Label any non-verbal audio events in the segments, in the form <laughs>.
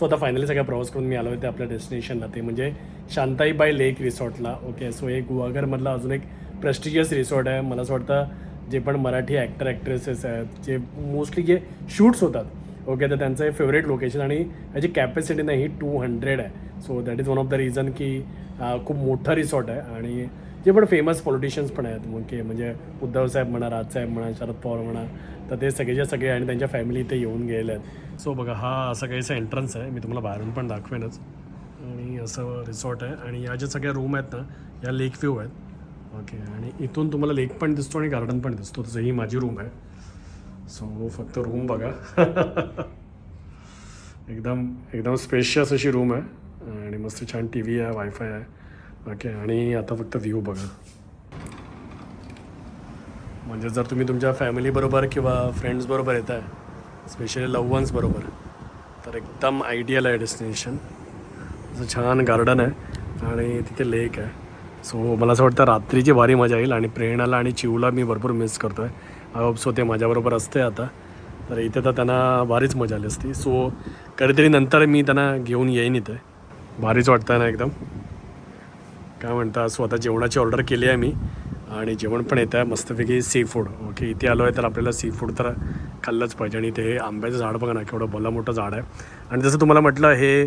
So आता finally सगळा प्रवास करून मी आलो होते आपल्या डेस्टिनेशनला ते म्हणजे शांताईबाई लेक रिसॉर्टला ओके सो हे गुहागरमधला अजून एक प्रेस्टिजियस रिसॉर्ट आहे. मला असं वाटतं जे पण मराठी ॲक्टर ॲक्ट्रेसेस आहेत जे मोस्टली जे शूट्स होतात ओके तर त्यांचं हे फेवरेट लोकेशन आणि याची कॅपॅसिटी नाही ही टू हंड्रेड आहे. So that is one of the reason की खूप मोठं रिसॉर्ट आहे. आणि जे पण फेमस पॉलिटिशियन्स पण आहेत ओके म्हणजे उद्धव साहेब म्हणा राजसाहेब म्हणा शरद पवार म्हणा तर ते सगळेच्या सगळे आणि त्यांच्या फॅमिली इथे येऊन गेले आहेत. सो बघा हा असा काहीसा एंट्रन्स आहे मी तुम्हाला बाहेरून पण दाखवेनच. आणि असं रिसॉर्ट आहे. आणि या ज्या सगळ्या रूम आहेत ना या लेक व्ह्यू आहेत. ओके आणि इथून तुम्हाला लेक पण दिसतो आणि गार्डन पण दिसतो. तसं ही माझी रूम आहे. सो फक्त रूम बघा. <laughs> एकदम एकदम स्पेशियस अशी रूम आहे. आणि मस्त छान टी व्ही आहे वायफाय आहे. ओके आणि आता फक्त व्ह्यू बघा. म्हणजे जर तुम्ही तुमच्या फॅमिलीबरोबर किंवा फ्रेंड्सबरोबर येत आहे स्पेशली लव वन्सबरोबर तर एकदम आयडियल आहे डेस्टिनेशन असं छान गार्डन आहे आणि तिथे लेक आहे. सो मला असं वाटतं रात्रीची भारी मजा येईल आणि प्रेरणाला आणि चिवला मी भरपूर मिस करतो आहे आय होप सो ते माझ्याबरोबर असते आता. तर इथे तर त्यांना भारीच मजा आली असती. सो कधीतरी नंतर मी त्यांना घेऊन येईन इथे. भारीच वाटतं ना एकदम. काय म्हणता स्वतः जेवणाची ऑर्डर केली आहे मी. आणि जेवण पण येतं आहे मस्तपैकी सी फूड ओके इथे आलो आहे तर आपल्याला सी फूड तर खाल्लंच पाहिजे. आणि ते आंब्याचं झाड बघा ना केवढं भलं मोठं झाड आहे. आणि जसं तुम्हाला म्हटलं हे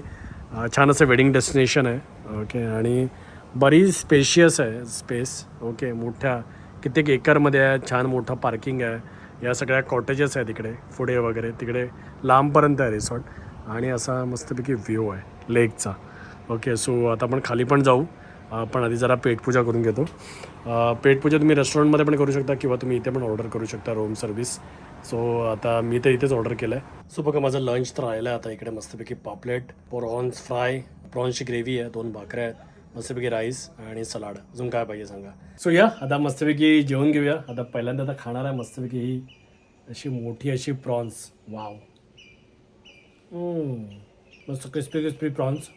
छान असं वेडिंग डेस्टिनेशन आहे. ओके आणि बरीच स्पेशियस आहे स्पेस ओके मोठ्या कित्येक एकरमध्ये आहे छान मोठं पार्किंग आहे. या सगळ्या कॉटेजेस आहेत तिकडे पुढे वगैरे तिकडे लांबपर्यंत आहे रिसॉर्ट आणि असा मस्तपैकी व्ह्यू आहे लेकचा ओके सो आता आपण खाली पण जाऊ. आपण आधी जरा पेटपूजा करून घेतो. पेटपूजा तुम्ही रेस्टॉरंटमध्ये पण करू शकता किंवा तुम्ही इथे पण ऑर्डर करू शकता रूम सर्व्हिस सो आता मी तर इथेच ऑर्डर केलं आहे सो बघा माझं लंच तर राहिलं आहे आता इकडे मस्तपैकी पॉपलेट प्रॉन्स फ्राय प्रॉन्सची ग्रेव्ही आहे दोन भाकऱ्या आहेत मस्तपैकी राईस आणि सलाड अजून काय पाहिजे सांगा? सो या आता मस्तपैकी जेवण घेऊया. आता पहिल्यांदा आता खाणार आहे मस्तपैकी ही अशी मोठी अशी प्रॉन्स वाव hmm. मस्त क्रिस्पी क्रिस्पी प्रॉन्स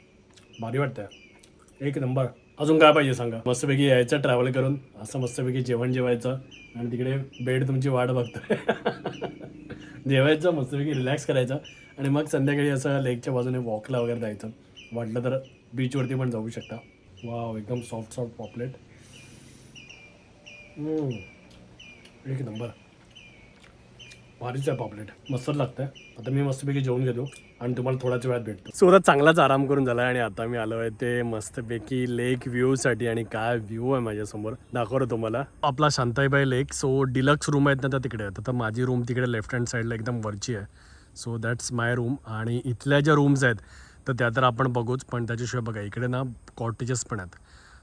भारी वाटतं एक नंबर अजून काय पाहिजे सांगा? मस्तपैकी यायचं ट्रॅव्हल करून असं मस्तपैकी जेवण जेवायचं. आणि तिकडे बेड तुमची वाट बघतं <laughs> जेवायचं मस्तपैकी रिलॅक्स करायचं. आणि मग संध्याकाळी असं लेकच्या बाजूने वॉकला वगैरे जायचं. वाटलं तर बीचवरती पण जाऊ शकता. वाव एकदम सॉफ्ट सॉफ्ट पॉपलेट एक नंबर भारीच आहे पॉपलेट. मस्तच लागतं आता मी मस्तपैकी जेवून घेतो आणि तुम्हाला थोड्याच वेळात भेटतो. सो आता चांगलाच आराम करून झाला आणि आता मी आलो आहे ते मस्तपैकी लेक व्ह्यूसाठी आणि काय व्ह्यू आहे माझ्यासमोर दाखवतो तुम्हाला. आपला Shantaibai lake so deluxe room आहेत ना त्या तिकडे. आहेत आता माझी रूम तिकडे लेफ्ट हँड साईडला एकदम वरची आहे. सो दॅट्स माय रूम आणि इथल्या ज्या रूम्स आहेत तर त्या तर आपण बघूच पण त्याच्याशिवाय बघा इकडे ना कॉटेजेस पण आहेत.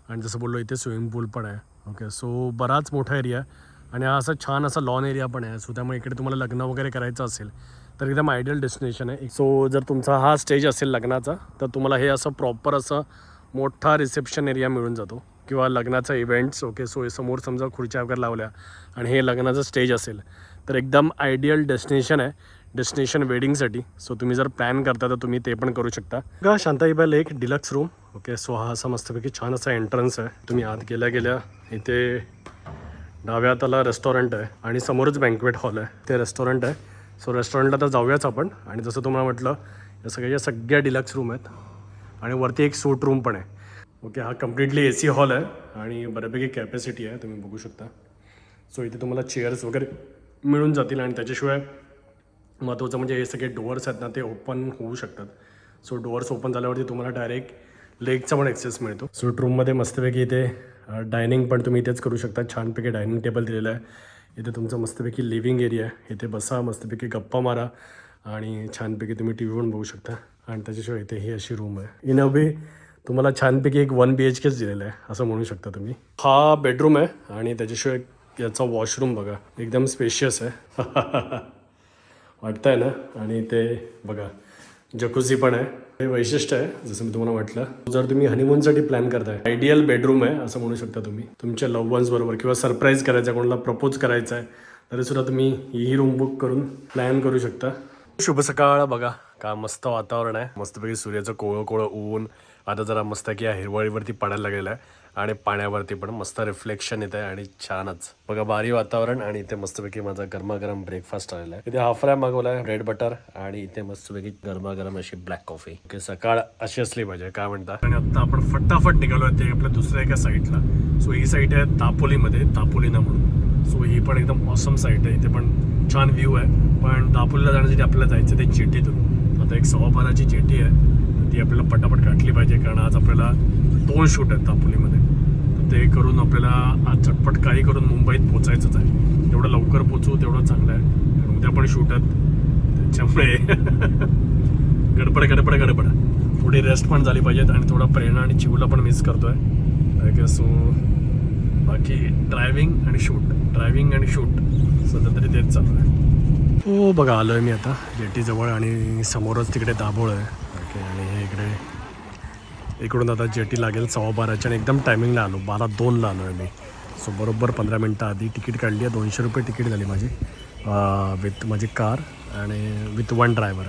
आणि जसं बोललो इथे स्विमिंग पूल पण आहे. ओके सो बराच मोठा एरिया आहे. आणि हा असं छान असा लॉन एरिया पण आहे. सो त्यामुळे इकडे तुम्हाला लग्न वगैरे करायचं असेल तर एकदम आयडियल डेस्टिनेशन आहे. सो जर तुमचा हा स्टेज असेल लग्नाचा तर तुम्हाला हे असं प्रॉपर असं मोठा रिसेप्शन एरिया मिळून जातो. किंवा लग्नाचा इव्हेंट्स ओके सो समोर समजा खुर्च्या वगैरे लावल्या आणि हे लग्नाचं स्टेज असेल तर एकदम आयडियल डेस्टिनेशन आहे. डेस्टिनेशन वेडिंगसाठी सो तुम्ही जर प्लॅन करता तर तुम्ही ते पण करू शकता. का Shantaiba lake deluxe room okay so हा असा मस्तपैकी छान असा एंट्रन्स आहे. तुम्ही आत गेल्या गेल्या इथे डाव्या हाताला रेस्टॉरंट आहे आणि समोरच बँकवेट हॉल आहे. ते रेस्टॉरंट आहे. सो रेस्टॉरंटला तर जाऊयाच आपण. आणि जसं तुम्हाला म्हटलं या सगळ्या सगळ्या डिलक्स रूम आहेत. आणि वरती एक सूट रूम पण आहे. ओके हा कम्प्लिटली ए सी हॉल आहे. आणि बऱ्यापैकी कॅपॅसिटी आहे. तुम्ही बघू शकता. सो इथे तुम्हाला चेअर्स वगैरे मिळून जातील. आणि त्याच्याशिवाय महत्त्वाचं म्हणजे हे सगळे डोअर्स आहेत ना ते ओपन होऊ शकतात. सो डोअर्स ओपन झाल्यावरती तुम्हाला डायरेक्ट लेगचा पण ॲक्सेस मिळतो. सूट रूममध्ये मस्तपैकी इथे डायनिंग पण तुम्ही इथेच करू शकता. छानपैकी डायनिंग टेबल दिलेलं आहे. इथे तुमचं मस्तपैकी लिव्हिंग एरिया आहे. इथे बसा मस्तपैकी गप्पा मारा आणि छानपैकी तुम्ही टी व्ही पण बघू शकता. आणि त्याच्याशिवाय इथे ही अशी रूम आहे. इन अ वे तुम्हाला छानपैकी एक वन बी एच केच दिलेलं आहे. असं म्हणू शकता तुम्ही. हा बेडरूम आहे आणि त्याच्याशिवाय याचा वॉशरूम बघा. एकदम स्पेशियस आहे. <laughs> वाटतंय ना? आणि ते बघा. जकुझी पण आहे. हे वैशिष्ट्य आहे जसं मी तुम्हाला म्हटलं. जर तुम्ही हनीमूनसाठी प्लॅन करताय आयडियल बेडरूम आहे असं म्हणू शकता तुम्ही. तुमच्या लव्ह वन्स बरोबर किंवा सरप्राईज करायचं आहे कोणाला प्रपोज करायचा आहे तरी सुद्धा तुम्ही ही रूम बुक करून प्लॅन करू शकता. शुभ सकाळ बघा का मस्त वातावरण आहे. मस्तपैकी सूर्याचं कोळं कोळं ऊन. आता जरा मस्त किंवा हिरवळीवरती पडायला लागलेलं आहे. आणि पाण्यावरती पण मस्त रिफ्लेक्शन इथे आहे आणि छानच. बघा भारी वातावरण आणि इथे मस्तपैकी माझा गरमागरम ब्रेकफास्ट आलेला आहे. इथे हाफ फ्राय मागवलाय ब्रेड बटर आणि इथे मस्तपैकी गरमागरम अशी ब्लॅक कॉफी ओके सकाळ अशी असली पाहिजे काय म्हणता? आणि आता आपण फटाफट निघालो ते आपल्या दुसऱ्या एका साईडला सो ही साईड आहे तापोलीमध्ये तापोलीना म्हणून. सो ही पण एकदम ऑसम साईट आहे. इथे पण छान व्ह्यू आहे. पण दापोलीला जाण्यासाठी आपल्याला जायचं ते चेटीतून. आता एक सव्वा बाराची चेटी आहे. ती आपल्याला पटापट काढली पाहिजे कारण आज आपल्याला दोन शूट आहेत दापोलीमध्ये तर ते करून आपल्याला आज झटपट काही करून मुंबईत पोचायचंच आहे. जेवढं लवकर पोचू तेवढं चांगलं आहे. कारण उद्या पण शूट आहेत. त्याच्यामुळे <laughs> गडबड गडबड गडबड. थोडी रेस्ट पण झाली पाहिजेत आणि थोडा प्रेरणा आणि चिवला पण मिस करतो करतोय सो बाकी ड्रायव्हिंग आणि शूट ड्रायव्हिंग आणि शूट सध्या तरी तेच चालू आहे. हो बघा आलो आहे मी आता. जेटीजवळ आणि समोरच तिकडे दाभोळ आहे. ओके आणि हे इकडे इकडून आता जेटी लागेल सव्वा बाराच्या आणि एकदम टायमिंगला आलो. बारा दोनला आलो आहे मी. सो बरोबर पंधरा मिनटं आधी तिकीट काढली आहे. दोनशे रुपये तिकीट झाली माझी. विथ माझी कार आणि with one driver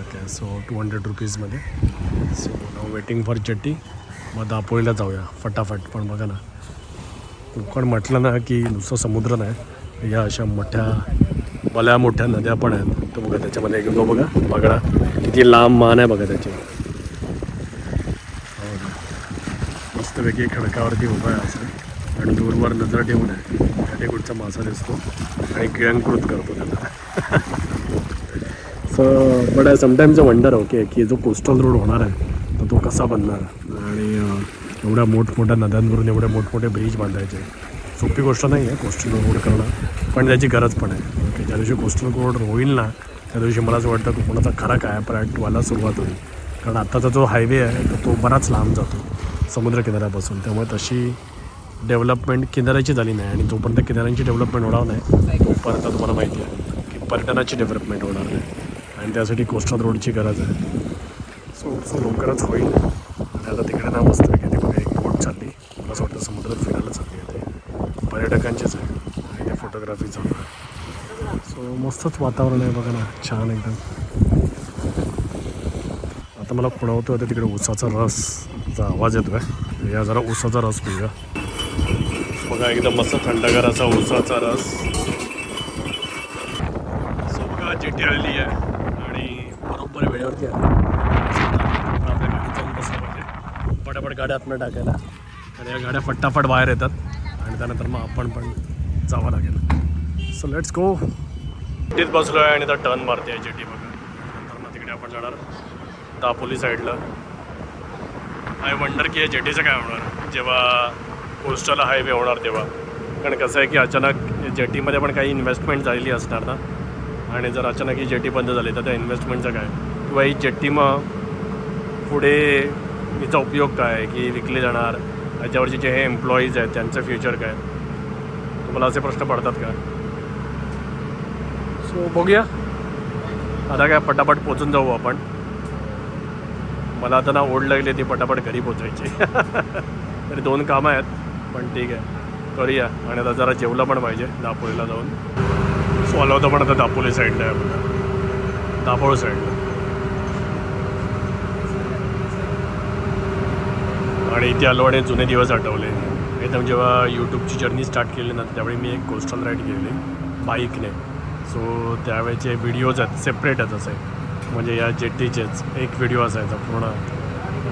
okay so two hundred रुपीजमध्ये so now waiting for jetty. मग दापोळीला जाऊया. फटाफट पण बघा ना. कोकण म्हटलं ना की नुसतं समुद्र नाही. या अशा मोठ्या भल्या मोठ्या नद्या पण आहेत. तो बघा त्याच्यामध्ये एक बघा. बघा. किती लांब मान आहे बघा त्याची हो ना. मस्तपैकी खडकावरती उभा आहे असं. आणि दूरवर नजर ठेवून आहे. त्याने मासा दिसतो. आणि किळंकृत करतो त्याला. So but I sometimes wonder okay की जो कोस्टल रोड होणार आहे तर तो कसा बनणार? आणि एवढ्या मोठमोठ्या नद्यांवरून एवढे मोठमोठे ब्रिज बांधायचे. सोपी गोष्ट नाही आहे कोस्टल रोड करणं पण त्याची गरज पण आहे. ओके ज्या दिवशी कोस्टल रोड होईल ना त्या दिवशी मला असं वाटतं कोकणाचा खरा काय पर्यट सुरुवात होईल. कारण आत्ताचा जो हायवे आहे तर तो बराच लांब जातो. समुद्रकिनाऱ्यापासून. त्यामुळे तशी डेव्हलपमेंट किनाऱ्याची झाली नाही आणि जोपर्यंत किनाऱ्यांची डेव्हलपमेंट होणार नाही तोपर्यंत तुम्हाला माहिती आहे की पर्यटनाची डेव्हलपमेंट होणार नाही. आणि त्यासाठी कोस्टल रोडची गरज आहे. सो सो लवकरच होईल. आणि आता तिकडे ना मस्त की तिकडे एक बोट चालली. मला असं वाटतं समुद्रात फिरायला चालली आहे ते. पर्यटकांचेच आहे. आणि ते फोटोग्राफी चालू आहे सो मस्तच वातावरण आहे बघा ना. छान एकदम. आता मला पुणवतो आता तिकडे उसाचा चा आवाज येतो आहे या जरा उसाचा रस पिऊया. बघा एकदम मस्त थंडगार असा उसाचा रस. सो बघा आलेली आहे. आणि बरोबर वेळेवरती आहे. आपल्या जाऊन बसलं पाहिजे पटापट गाड्या आतमध्ये टाकायला. आणि या गाड्या फटाफट बाहेर येतात. आणि त्यानंतर मग आपण पण जावं लागेल. सो लेट्स गो जेटीत बसलो आहे आणि तर टर्न मारते आहे जेटी बघा. नंतर मग तिकडे आपण जाणार. दापोली साईडला आय वंडर की या जेटीचं काय होणार? जेव्हा कोस्टल हायवे होणार तेव्हा. कारण कसं आहे की अचानक जेटीमध्ये पण काही इन्व्हेस्टमेंट झालेली असणार ना? आणि जर अचानक ही जेटी बंद झाली तर त्या इन्व्हेस्टमेंटचं काय? किंवा ही जेटी मग पुढे हिचा उपयोग काय? की विकली जाणार? याच्यावरचे जे हे एम्प्लॉईज आहेत त्यांचं फ्युचर काय? तुम्हाला असे प्रश्न पडतात का? सो बघूया. आता काय पटापट पोचून जाऊ आपण. मला आता ना ओढ लागली ती पटापट घरी पोचायची तरी दोन कामं आहेत पण ठीक आहे. करूया. आणि आता जरा जेवलं पण पाहिजे दापोलीला जाऊन. सो होतं पण आता दापोली साईडला आहे आपण दापोळ साईडला आणि इथे आलो आणि जुने दिवस आठवले. एकदम जेव्हा यूट्यूबची जर्नी स्टार्ट केली ना त्यावेळी मी एक कोस्टल राईड केली. बाईकने सो त्यावेळेचे व्हिडिओज आहेत सेपरेट आहेत असे. म्हणजे या जेट्टीचेच एक व्हिडिओ असायचा पूर्ण.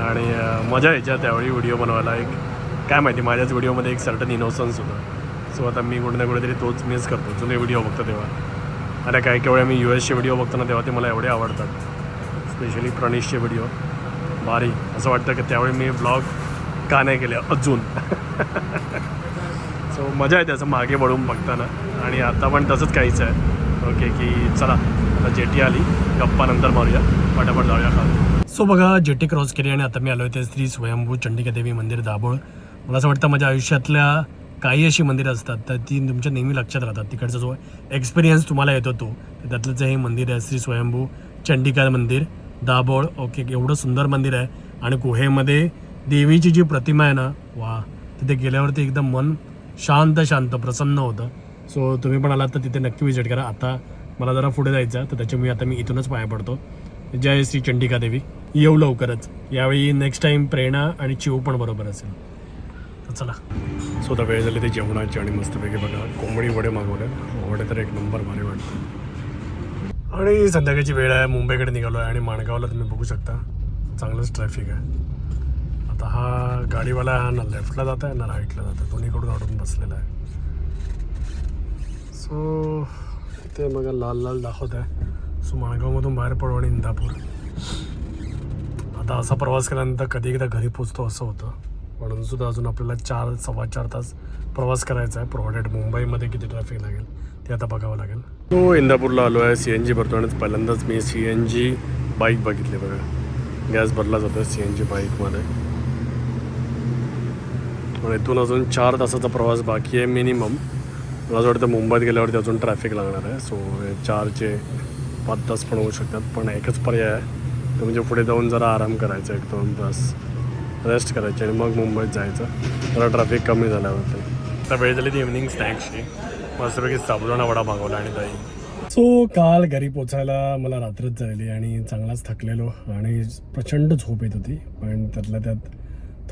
आणि मजा यायच्या त्यावेळी व्हिडिओ बनवायला. एक काय माहिती माझ्याच व्हिडिओमध्ये एक सर्टन इनोसन्स होतं. सो आता मी कुठे ना कुठेतरी तोच मिस करतो. जुने व्हिडिओ बघतो तेव्हा. अरे काही काही वेळा मी यू एसचे व्हिडिओ बघतो ना तेव्हा ते मला एवढे आवडतात. स्पेशली प्रणीशचे व्हिडिओ भारी. असं वाटतं की त्यावेळी मी ब्लॉग का नाही केले? अजून. <laughs> सो मजा येते असं मागे वळून बघताना. आणि आता पण तसंच काहीच आहे. ओके की चला. आता जेटी आली. गप्पा नंतर मारूया. पटापट जाऊया खाली. सो बघा जेटी क्रॉस केली आणि आता मी आलो ते श्री स्वयंभू चंडिका देवी मंदिर दाभोळ. मला असं वाटतं माझ्या आयुष्यातल्या काही अशी मंदिरं असतात तर ती तुमच्या नेहमी लक्षात राहतात. तिकडचा जो एक्सपिरियन्स तुम्हाला येतो तो त्यातलं त्यातलंच हे मंदिर आहे श्री स्वयंभू चंडिका मंदिर दाभोळ. ओके एवढं सुंदर मंदिर आहे. आणि गुहेमध्ये देवीची जी प्रतिमा आहे ना वा तिथे गेल्यावरती एकदम मन शांत शांत प्रसन्न होतं. सो तुम्ही पण आलात तर तिथे नक्की विजिट करा. आता मला जरा पुढे जायचं तर त्याच्यामुळे आता मी इथूनच पाया पडतो. जय श्री चंडिका देवी. येऊ लवकरच. यावेळी नेक्स्ट टाईम प्रेरणा आणि चिव पण बरोबर असेल. तर चला. सो आता वेळ झाली ते जेवणाची आणि मस्तपैकी बघा कोंबडी वडे मागवले. वडे तर एक नंबर भारी वाटतं आणि संध्याकाळची वेळ आहे मुंबईकडे निघालो आहे आणि माणगावला तुम्ही बघू शकता. चांगलंच ट्रॅफिक आहे. आता हा गाडीवाला हा ना लेफ्टला जात आहे ना राईटला जात आहे दोन्हीकडून अडून बसलेला आहे. सो इथे बघा लाल लाल दाखवत आहे सो माणगावमधून बाहेर पडू आणि इंदापूर आता असा प्रवास केल्यानंतर कधी एकदा घरी पोचतो असं होतं म्हणून सुद्धा अजून आपल्याला चार सव्वा चार तास प्रवास करायचा आहे प्रोव्हाइडेड मुंबईमध्ये किती ट्रॅफिक लागेल ते आता बघावं लागेल तो इंदापूरला आलो आहे सी एन जी भरतो आणि पहिल्यांदाच मी सी एन जी बाईक बघितली बघा गॅस भरला जातो सी एन जी बाईकमध्ये इथून अजून चार तासाचा प्रवास बाकी आहे मिनिमम मला असं वाटतं मुंबईत गेल्यावरती अजून ट्रॅफिक लागणार आहे. सो हे चारचे पाच तास पण होऊ शकतात पण एकच पर्याय आहे. तो म्हणजे पुढे जाऊन जरा आराम करायचा एक दोन तास रेस्ट करायची आणि मग मुंबईत जायचं. जरा ट्रॅफिक कमी झाल्यावरती. आता वेळ झाली ती इव्हनिंग स्नॅक्सची मस्तपैकी साबुदाणा वडा मागवला आणि दही. सो काल घरी पोचायला मला रात्रच झालेली आणि चांगलाच थकलेलो आणि प्रचंड झोप येत होती. पण त्यातल्या त्यात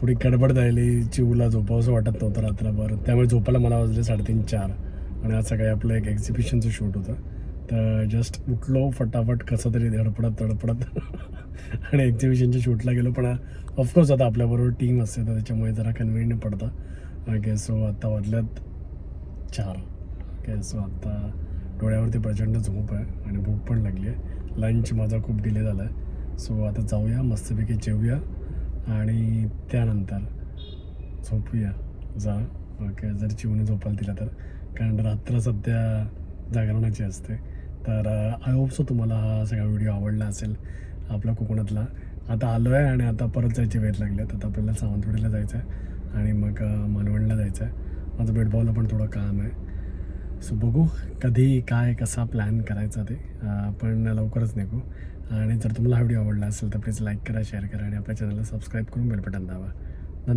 थोडी गडबड झालेली चिवला झोपावंसं वाटत नव्हतं रात्रभर. त्यामुळे झोपायला मला वाजले साडेतीन चार. आणि आज सकाळी आपलं एक एक्झिबिशनचं शूट होतं. तर जस्ट उठलो फटाफट कसं तरी धडपडत धडपडत. आणि एक्झिबिशनच्या शूटला गेलो पण ऑफकोर्स आता आपल्याबरोबर टीम असते तर त्याच्यामुळे जरा कन्व्हिनियंट पडतं. ओके सो आत्ता वाजल्यात चार. ओके सो आत्ता डोळ्यावरती प्रचंड झोप आहे आणि भूक पण लागली आहे लंच माझा खूप डिले झाला आहे सो आता जाऊया मस्तपैकी जेवूया आणि त्यानंतर झोपूया. जा. ओके जर चिवणी झोपायला तिला तर. कारण रात्र सध्या जागरणाची असते. तर आय होप सो तुम्हाला हा सगळा व्हिडिओ आवडला असेल आपला कोकणातला. आता आलो आहे आणि आता परत जायची वेळ लागली आहे. तर आपल्याला सावंतवाडीला जायचं आहे आणि मग मालवणला जायचं आहे माझं बेटबॉलला पण थोडं काम आहे. सो बघू कधी काय कसा प्लॅन करायचा ते पण लवकरच निघू. आणि जर तुम्हाला हा व्हिडिओ आवडला असेल तर प्लीज लाईक करा शेअर करा आणि आपल्या चॅनलला सबस्क्राईब करून बेल बटन धन्यवाद.